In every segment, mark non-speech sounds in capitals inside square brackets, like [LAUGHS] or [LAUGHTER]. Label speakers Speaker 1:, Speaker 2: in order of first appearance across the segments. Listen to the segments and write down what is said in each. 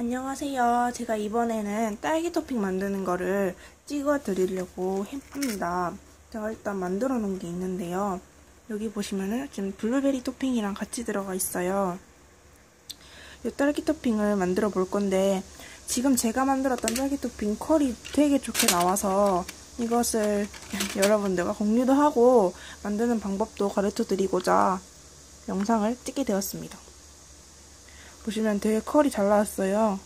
Speaker 1: 안녕하세요. 제가 이번에는 딸기 토핑 만드는 거를 찍어 드리려고 합니다. 제가 일단 만들어 놓은 게 있는데요. 여기 보시면은 지금 블루베리 토핑이랑 같이 들어가 있어요. 이 딸기 토핑을 만들어 볼 건데 지금 제가 만들었던 딸기 토핑 컬이 되게 좋게 나와서 이것을 [LAUGHS] 여러분들과 공유도 하고 만드는 방법도 가르쳐 드리고자 영상을 찍게 되었습니다. 보시면 되게 컬이 잘 나왔어요.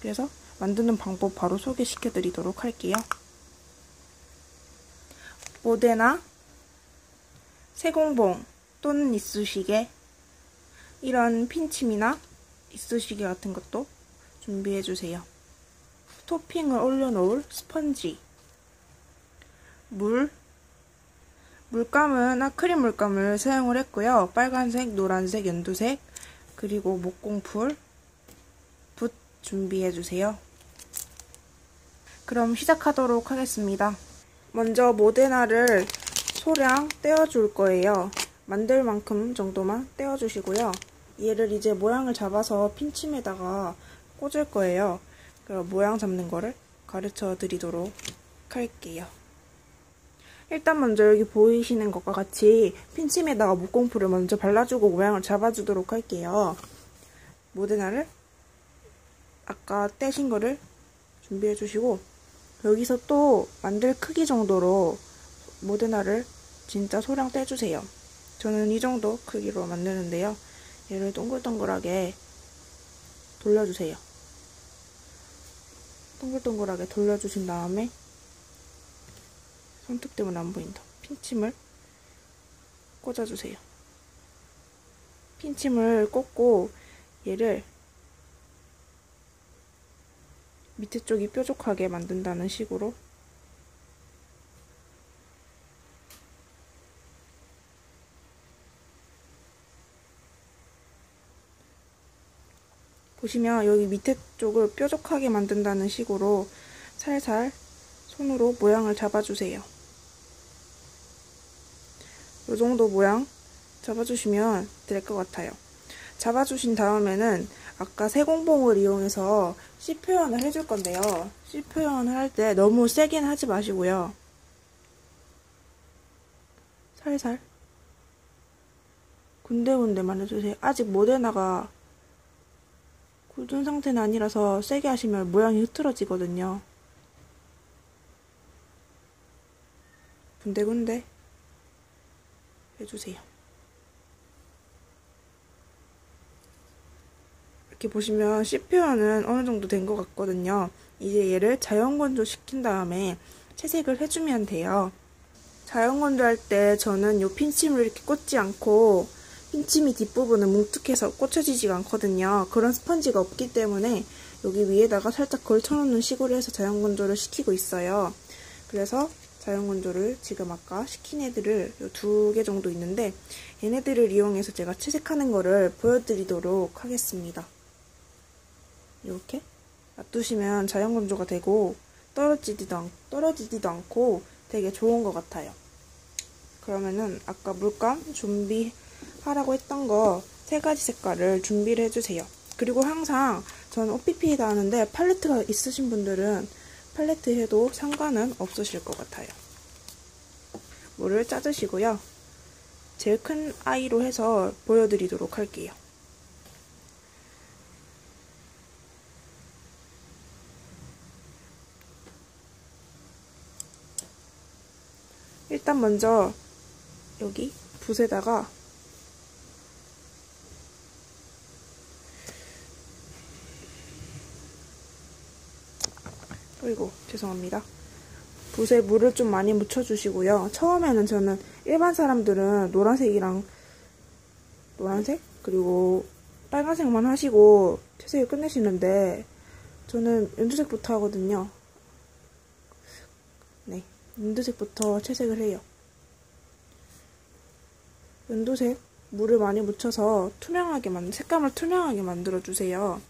Speaker 1: 그래서 만드는 방법 바로 소개시켜 드리도록 할게요. 모데나, 세공봉 또는 이쑤시개 이런 핀침이나 이쑤시개 같은 것도 준비해 주세요. 토핑을 올려놓을 스펀지 물 물감은 아크릴 물감을 사용을 했고요. 빨간색, 노란색, 연두색 그리고 목공풀, 붓 준비해주세요. 그럼 시작하도록 하겠습니다. 먼저 모데나를 소량 떼어줄 거예요. 만들 만큼 정도만 떼어주시고요. 얘를 이제 모양을 잡아서 핀침에다가 꽂을 거예요. 그럼 모양 잡는 거를 가르쳐 드리도록 할게요. 일단 먼저 여기 보이시는 것과 같이 핀침에다가 목공풀을 먼저 발라주고 모양을 잡아주도록 할게요. 모데나를 아까 떼신 거를 준비해 주시고 여기서 또 만들 크기 정도로 모데나를 진짜 소량 떼주세요. 저는 이 정도 크기로 만드는데요. 얘를 동글동글하게 돌려주세요. 동글동글하게 돌려주신 다음에 손톱 때문에 안 보인다. 핀침을 꽂아주세요. 핀침을 꽂고 얘를 밑에 쪽이 뾰족하게 만든다는 식으로 보시면 여기 밑에 쪽을 뾰족하게 만든다는 식으로 살살 손으로 모양을 잡아주세요. 이 정도 모양 잡아주시면 될 것 같아요. 잡아주신 다음에는 아까 세공봉을 이용해서 C 표현을 해줄 건데요. C 표현을 할 때 너무 세긴 하지 마시고요. 살살 군데군데만 해주세요. 아직 모데나가 굳은 상태는 아니라서 세게 하시면 모양이 흐트러지거든요. 군데군데 해주세요. 이렇게 보시면 C 표현은 어느 정도 된 것 같거든요. 이제 얘를 자연 건조 시킨 다음에 채색을 해주면 돼요. 자연 건조 할 때 저는 이 핀침을 이렇게 꽂지 않고 핀침이 뒷부분은 뭉툭해서 꽂혀지지가 않거든요. 그런 스펀지가 없기 때문에 여기 위에다가 살짝 걸쳐놓는 식으로 해서 자연 건조를 시키고 있어요. 그래서 자연 건조를 지금 아까 시킨 애들을 두 개 정도 있는데 얘네들을 이용해서 제가 채색하는 거를 보여드리도록 하겠습니다. 이렇게 놔두시면 자연 건조가 되고 떨어지지도, 않, 떨어지지도 않고 되게 좋은 것 같아요. 그러면은 아까 물감 준비하라고 했던 거 세 가지 색깔을 준비를 해주세요. 그리고 항상 저는 OPP에다 하는데 팔레트가 있으신 분들은 팔레트 해도 상관은 없으실 것 같아요. 물을 짜주시고요. 제일 큰 아이로 해서 보여드리도록 할게요. 일단 먼저 여기 붓에다가 어이고 죄송합니다. 붓에 물을 좀 많이 묻혀주시고요. 처음에는 저는 일반 사람들은 노란색이랑 노란색 그리고 빨간색만 하시고 채색을 끝내시는데 저는 연두색부터 하거든요. 네, 연두색부터 채색을 해요. 연두색 물을 많이 묻혀서 투명하게 만 색감을 투명하게 만들어 주세요.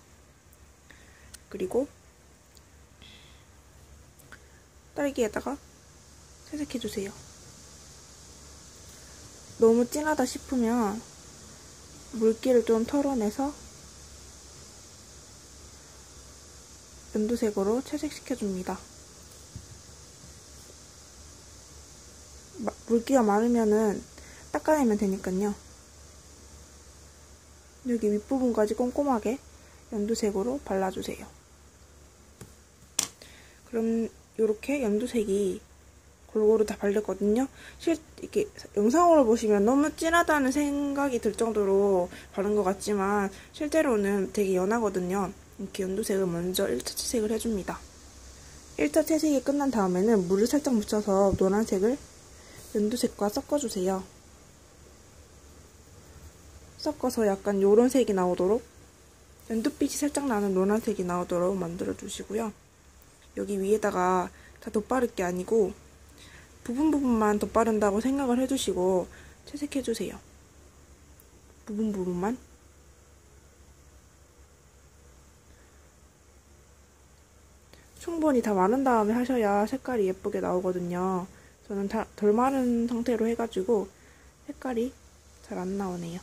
Speaker 1: 그리고 딸기에다가 채색해주세요. 너무 진하다 싶으면 물기를 좀 털어내서 연두색으로 채색시켜줍니다. 물기가 많으면은 닦아내면 되니까요. 여기 윗부분까지 꼼꼼하게 연두색으로 발라주세요. 그럼 이렇게 연두색이 골고루 다 발렸거든요. 실 이렇게 영상으로 보시면 너무 진하다는 생각이 들 정도로 바른 것 같지만 실제로는 되게 연하거든요. 이렇게 연두색을 먼저 1차 채색을 해줍니다. 1차 채색이 끝난 다음에는 물을 살짝 묻혀서 노란색을 연두색과 섞어주세요. 섞어서 약간 요런 색이 나오도록 연두빛이 살짝 나는 노란색이 나오도록 만들어 주시고요. 여기 위에다가 다 덧바를 게 아니고 부분 부분만 덧바른다고 생각을 해주시고 채색해주세요. 부분 부분만 충분히 다 마른 다음에 하셔야 색깔이 예쁘게 나오거든요. 저는 다, 덜 마른 상태로 해가지고 색깔이 잘 안 나오네요.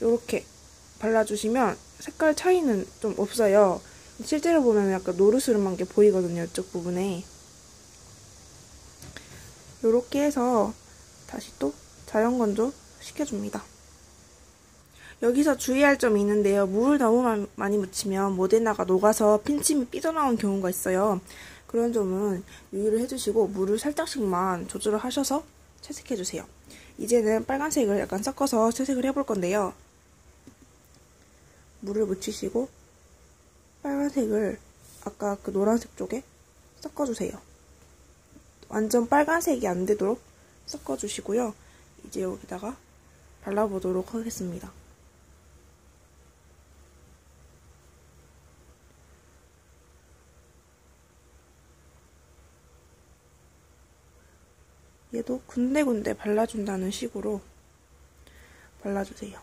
Speaker 1: 이렇게 발라주시면 색깔 차이는 좀 없어요. 실제로 보면 약간 노르스름한 게 보이거든요. 이쪽 부분에. 이렇게 해서 다시 또 자연 건조 시켜줍니다. 여기서 주의할 점이 있는데요. 물을 너무 많이 묻히면 모데나가 녹아서 핀침이 삐져나온 경우가 있어요. 그런 점은 유의를 해주시고 물을 살짝씩만 조절을 하셔서 채색해주세요. 이제는 빨간색을 약간 섞어서 채색을 해볼 건데요. 물을 묻히시고 빨간색을 아까 그 노란색 쪽에 섞어주세요. 완전 빨간색이 안 되도록 섞어주시고요. 이제 여기다가 발라보도록 하겠습니다. 얘도 군데군데 발라준다는 식으로 발라주세요.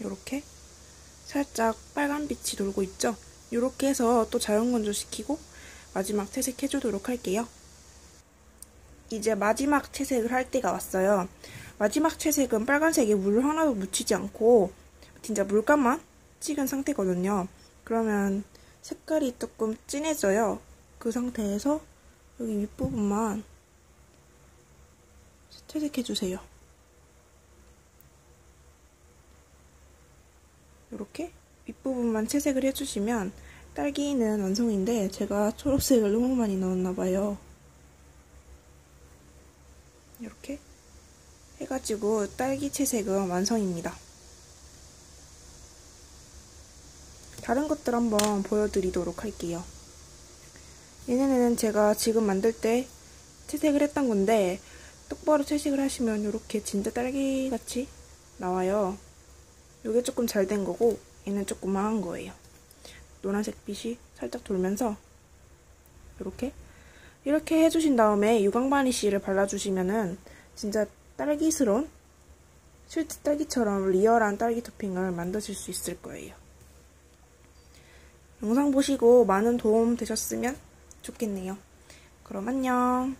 Speaker 1: 이렇게 살짝 빨간 빛이 돌고 있죠? 이렇게 해서 또 자연 건조시키고 마지막 채색해주도록 할게요. 이제 마지막 채색을 할 때가 왔어요. 마지막 채색은 빨간색에 물을 하나도 묻히지 않고 진짜 물감만 찍은 상태거든요. 그러면 색깔이 조금 진해져요. 그 상태에서 여기 윗부분만 채색해주세요. 이렇게 윗부분만 채색을 해주시면 딸기는 완성인데 제가 초록색을 너무 많이 넣었나봐요. 이렇게 해가지고 딸기 채색은 완성입니다. 다른 것들 한번 보여드리도록 할게요. 얘네는 제가 지금 만들 때 채색을 했던 건데 똑바로 채색을 하시면 이렇게 진짜 딸기같이 나와요. 이게 조금 잘 된 거고 얘는 조금 망한 거예요. 노란색 빛이 살짝 돌면서 이렇게 이렇게 해주신 다음에 유광 바니쉬를 발라주시면은 진짜 딸기스러운 실제 딸기처럼 리얼한 딸기 토핑을 만드실 수 있을 거예요. 영상 보시고 많은 도움 되셨으면 좋겠네요. 그럼 안녕.